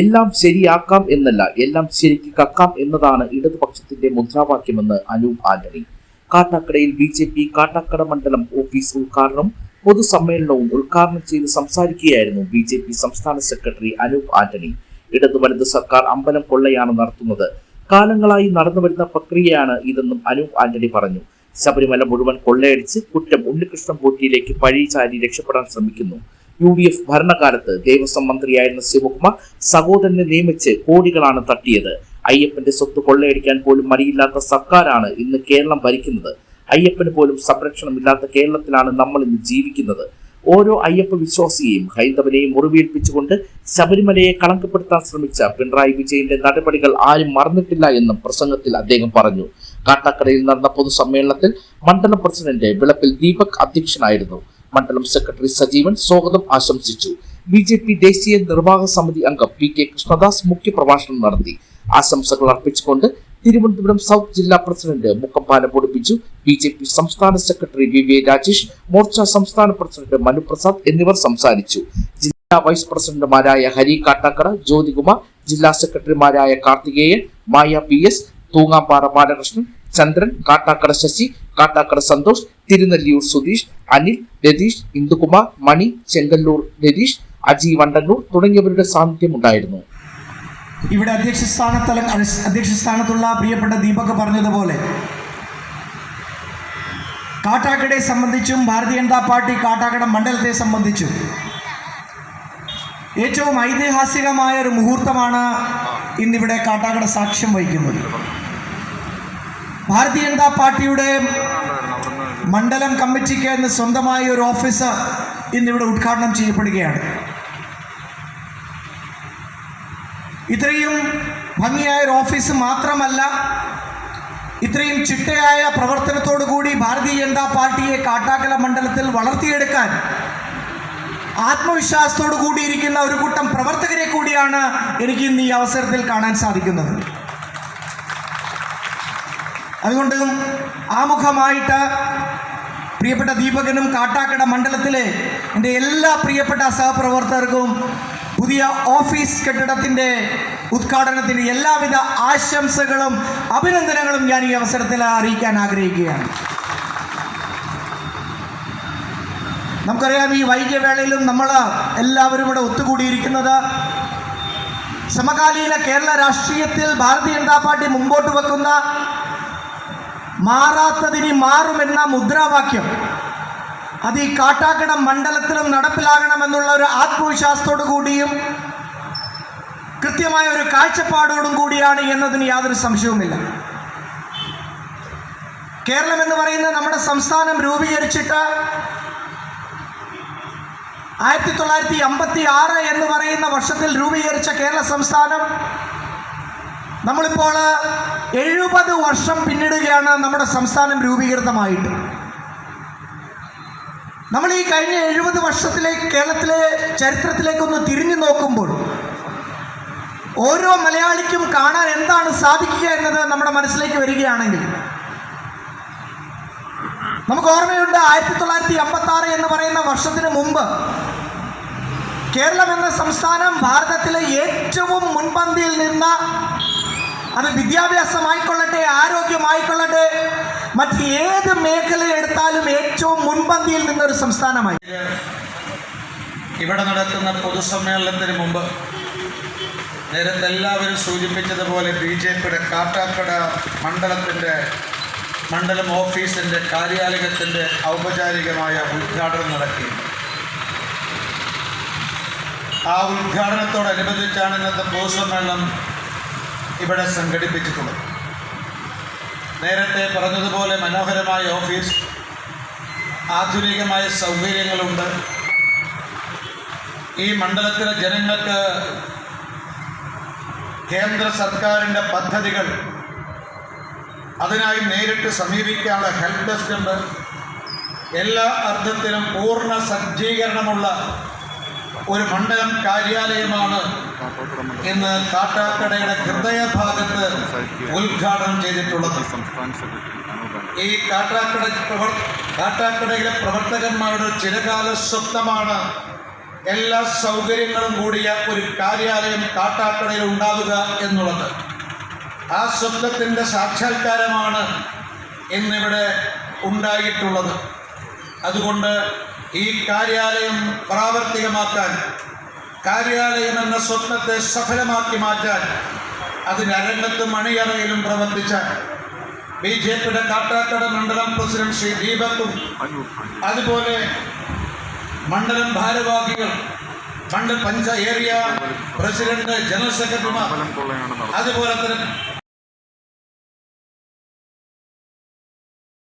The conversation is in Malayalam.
എല്ലാം ശരിയാക്കാം എന്നല്ല എല്ലാം ശരിക്ക് കക്കാം എന്നതാണ് ഇടതുപക്ഷത്തിന്റെ മുദ്രാവാക്യമെന്ന് അനൂപ് ആന്റണി. കാട്ടാക്കടയിൽ ബി ജെ പി കാട്ടാക്കട മണ്ഡലം ഓഫീസ് ഉദ്ഘാടനം പൊതുസമ്മേളനവും ഉദ്ഘാടനം ചെയ്ത് സംസാരിക്കുകയായിരുന്നു ബി ജെ പി സംസ്ഥാന സെക്രട്ടറി അനൂപ് ആന്റണി. ഇടതു വലത് സർക്കാർ അമ്പലം കൊള്ളയാണ് നടത്തുന്നത്. കാലങ്ങളായി നടന്നുവരുന്ന പ്രക്രിയയാണ് ഇതെന്നും അനൂപ് ആന്റണി പറഞ്ഞു. ശബരിമല മുഴുവൻ കൊള്ളയടിച്ച് കുറ്റം ഉണ്ണികൃഷ്ണൻ പോറ്റിയിലേക്ക് പഴിചാരി രക്ഷപ്പെടാൻ ശ്രമിക്കുന്നു. യു ഡി എഫ് ഭരണകാലത്ത് ദേവസ്വം മന്ത്രിയായിരുന്ന ശിവകുമാർ സഹോദരനെ നിയമിച്ച് കോടികളാണ് തട്ടിയത്. അയ്യപ്പന്റെ സ്വത്ത് കൊള്ളയടിക്കാൻ പോലും മടിയില്ലാത്ത സർക്കാരാണ് ഇന്ന് കേരളം ഭരിക്കുന്നത്. അയ്യപ്പന് പോലും സംരക്ഷണമില്ലാത്ത കേരളത്തിലാണ് നമ്മൾ ഇന്ന് ജീവിക്കുന്നത്. ഓരോ അയ്യപ്പ വിശ്വാസിയെയും ഹൈന്ദവനെയും മുറിവേൽപ്പിച്ചുകൊണ്ട് ശബരിമലയെ കളങ്കപ്പെടുത്താൻ ശ്രമിച്ച പിണറായി വിജയന്റെ നടപടികൾ ആരും മറന്നിട്ടില്ല എന്നും പ്രസംഗത്തിൽ അദ്ദേഹം പറഞ്ഞു. കാട്ടാക്കടയിൽ നടന്ന പൊതുസമ്മേളനത്തിൽ മണ്ഡലം പ്രസിഡന്റ് വിളപ്പിൽ ദീപക് അധ്യക്ഷനായിരുന്നു. മണ്ഡലം സെക്രട്ടറി സജീവൻ സ്വാഗതം ആശംസിച്ചു. ബി ജെ പി ദേശീയ നിർവാഹക സമിതി അംഗം പി കെ കൃഷ്ണദാസ് മുഖ്യപ്രഭാഷണം നടത്തി. ആശംസകൾ അർപ്പിച്ചുകൊണ്ട് തിരുവനന്തപുരം സൗത്ത് ജില്ലാ പ്രസിഡന്റ് മുക്കമ്പാല പൊടിപ്പിച്ചു. ബി ജെ പി സംസ്ഥാന secretary V V Rajesh Morcha സംസ്ഥാന പ്രസിഡന്റ് മനുപ്രസാദ് എന്നിവർ സംസാരിച്ചു. ജില്ലാ വൈസ് പ്രസിഡന്റുമാരായ ഹരി കാട്ടാക്കട ജ്യോതികുമാർ ജില്ലാ സെക്രട്ടറിമാരായ കാർത്തികേയൻ മായ പി എസ് തൂങ്ങാപ്പാറ ബാലകൃഷ്ണൻ ചന്ദ്രൻ കാട്ടാക്കട ശശി കാട്ടാക്കട സന്തോഷ് തിരുനെല്ലിയൂർ സുധീഷ് അനിൽ രതീഷ് ഇന്ദുകുമാർ മണി ചെങ്കല്ലൂർ രതീഷ് അജി വണ്ടന്നൂർ തുടങ്ങിയവരുടെ സാന്നിധ്യമുണ്ടായിരുന്നു ഇവിടെ അധ്യക്ഷ സ്ഥാനത്തല അധ്യക്ഷ സ്ഥാനത്തുള്ള പ്രിയപ്പെട്ട ദീപക് പറഞ്ഞതുപോലെ കാട്ടാക്കടയെ സംബന്ധിച്ചും ഭാരതീയ ജനതാ പാർട്ടി കാട്ടാക്കട മണ്ഡലത്തെ സംബന്ധിച്ചും ഏറ്റവും ഐതിഹാസികമായ ഒരു മുഹൂർത്തമാണ് ഇന്നിവിടെ കാട്ടാക്കട സാക്ഷ്യം വഹിക്കുന്നത്. ഭാരതീയ ജനതാ പാർട്ടിയുടെ മണ്ഡലം കമ്മിറ്റിക്ക് എന്ന് സ്വന്തമായ ഒരു ഓഫീസ് ഇന്നിവിടെ ഉദ്ഘാടനം ചെയ്യപ്പെടുകയാണ്. ഇത്രയും ഭംഗിയായ ഒരു ഓഫീസ് മാത്രമല്ല ഇത്രയും ചിട്ടയായ പ്രവർത്തനത്തോടു കൂടി ഭാരതീയ ജനതാ പാർട്ടിയെ കാട്ടാക്കല മണ്ഡലത്തിൽ വളർത്തിയെടുക്കാൻ ആത്മവിശ്വാസത്തോടു കൂടിയിരിക്കുന്ന ഒരു കൂട്ടം പ്രവർത്തകരെ കൂടിയാണ് എനിക്ക് ഇന്ന് ഈ അവസരത്തിൽ കാണാൻ സാധിക്കുന്നത്. അതുകൊണ്ട് ആമുഖമായിട്ട് പ്രിയപ്പെട്ട ദീപകനും കാട്ടാക്കട മണ്ഡലത്തിലെ എന്റെ എല്ലാ പ്രിയപ്പെട്ട സഹപ്രവർത്തകർക്കും പുതിയ ഓഫീസ് കെട്ടിടത്തിന്റെ ഉദ്ഘാടനത്തിന് എല്ലാവിധ ആശംസകളും അഭിനന്ദനങ്ങളും ഞാൻ ഈ അവസരത്തിൽ അറിയിക്കാൻ ആഗ്രഹിക്കുകയാണ്. നമുക്കറിയാം ഈ വൈകിയവേളയിലും നമ്മൾ എല്ലാവരും ഇവിടെ ഒത്തുകൂടിയിരിക്കുന്നത് സമകാലീന കേരള രാഷ്ട്രീയത്തിൽ ഭാരതീയ ജനതാ പാർട്ടി മുമ്പോട്ട് വെക്കുന്ന മാറാത്തതിനി മാറുമെന്ന മുദ്രാവാക്യം. അത് ഈ കാട്ടാക്കട മണ്ഡലത്തിലും നടപ്പിലാകണമെന്നുള്ള ഒരു ആത്മവിശ്വാസത്തോടു കൂടിയും കൃത്യമായ ഒരു കാഴ്ചപ്പാടോടും കൂടിയാണ് എന്നതിന് യാതൊരു സംശയവുമില്ല. കേരളം എന്ന് പറയുന്ന നമ്മുടെ സംസ്ഥാനം രൂപീകരിച്ചിട്ട് ആയിരത്തി തൊള്ളായിരത്തി അമ്പത്തി ആറ് എന്ന് പറയുന്ന വർഷത്തിൽ രൂപീകരിച്ച കേരള സംസ്ഥാനം. നമ്മളിപ്പോൾ എഴുപത് വർഷം പിന്നിടുകയാണ് നമ്മുടെ സംസ്ഥാനം രൂപീകൃതമായിട്ട്. നമ്മൾ ഈ കഴിഞ്ഞ എഴുപത് വർഷത്തിലെ കേരളത്തിലെ ചരിത്രത്തിലേക്കൊന്ന് തിരിഞ്ഞു നോക്കുമ്പോൾ ഓരോ മലയാളിക്കും കാണാൻ എന്താണ് സാധിക്കുക എന്നത് നമ്മുടെ മനസ്സിലേക്ക് വരികയാണെങ്കിൽ നമുക്ക് ഓർമ്മയുണ്ട് ആയിരത്തി തൊള്ളായിരത്തി അമ്പത്തി ആറ് എന്ന് പറയുന്ന വർഷത്തിന് മുമ്പ് കേരളം എന്ന സംസ്ഥാനം ഭാരതത്തിലെ ഏറ്റവും മുൻപന്തിയിൽ നിന്ന അത് വിദ്യാഭ്യാസമായിക്കൊള്ളട്ടെ ആരോഗ്യമായിക്കൊള്ളട്ടെ മറ്റ് ഏത് മേഖല എടുത്താലും ഏറ്റവും മുൻപന്തിയിൽ നിന്നൊരു സംസ്ഥാനമായി. ഇവിടെ നടക്കുന്ന പൊതുസമ്മേളനത്തിന് മുമ്പ് നേരത്തെ എല്ലാവരും സൂചിപ്പിച്ചതുപോലെ ബി ജെ പിയുടെ കാട്ടാക്കട മണ്ഡലത്തിന്റെ മണ്ഡലം ഓഫീസിന്റെ കാര്യാലയത്തിന്റെ ഔപചാരികമായ ഉദ്ഘാടനം നടക്കി ആ ഉദ്ഘാടനത്തോടനുബന്ധിച്ചാണ് ഇന്നത്തെ പൊതുസമ്മേളനം ഇവിടെ സംഘടിപ്പിച്ചിട്ടുള്ളത് നേരത്തെ പറഞ്ഞതുപോലെ മനോഹരമായ ഓഫീസ് ആധുനികമായ സൗകര്യങ്ങളുണ്ട്. ഈ മണ്ഡലത്തിലെ ജനങ്ങൾക്ക് കേന്ദ്ര സർക്കാരിന്റെ പദ്ധതികൾ അതിനായി നേരിട്ട് സമീപിക്കാനുള്ള ഹെൽപ് ഡെസ്ക് ഉണ്ട്. എല്ലാ അർത്ഥത്തിലും പൂർണ സജ്ജീകരണമുള്ള ഒരു മണ്ഡലം കാര്യാലയമാണ് ഇന്ന് കാട്ടാക്കടയുടെ ഹൃദയഭാഗത്ത് ഉദ്ഘാടനം ചെയ്തിട്ടുള്ളത്. ഈ കാട്ടാക്കട കാട്ടാക്കടയിലെ പ്രവർത്തകന്മാരുടെ ചിരകാല സ്വപ്നമാണ് എല്ലാ സൗകര്യങ്ങളും കൂടിയ ഒരു കാര്യാലയം കാട്ടാക്കടയിൽ ഉണ്ടാവുക എന്നുള്ളത്. ആ സ്വപ്നത്തിന്റെ സാക്ഷാത്കാരമാണ് ഇന്നിവിടെ ഉണ്ടായിട്ടുള്ളത്. അതുകൊണ്ട് ഈ കാര്യാലയം പ്രാവർത്തികമാക്കാൻ കാര്യാലയം എന്ന സ്വപ്നത്തെ സഫലമാക്കി മാറ്റാൻ അതിന് അരങ്ങത്തും അണിയറയിലും പ്രവർത്തിച്ച ബി ജെ പിയുടെ കാട്ടാക്കട മണ്ഡലം പ്രസിഡന്റ് ശ്രീ ദീപക്കും അതുപോലെ മണ്ഡലം ഭാരവാഹികൾ മണ്ഡല പഞ്ച ഏരിയ പ്രസിഡന്റ് ജനറൽ സെക്രട്ടറിമാർ അതുപോലെ തന്നെ